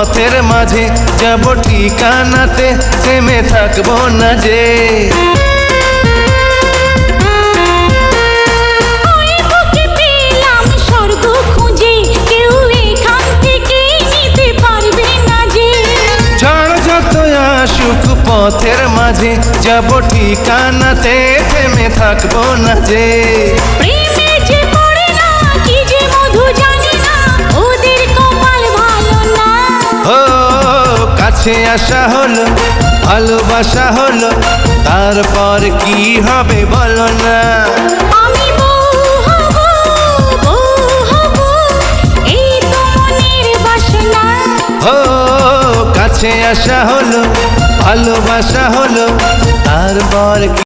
পথের মাঝে যাব ঠিকানাতে থেমে থাকব না যে। পথের মাঝে যাব ঠিকানাতে থেমে থাকব না যে। কাছে আসা হলো ভালোবাসা হলো তারপর কি হবে বলো না? কাছে আসা হলো ভালোবাসা হলো তারপর কি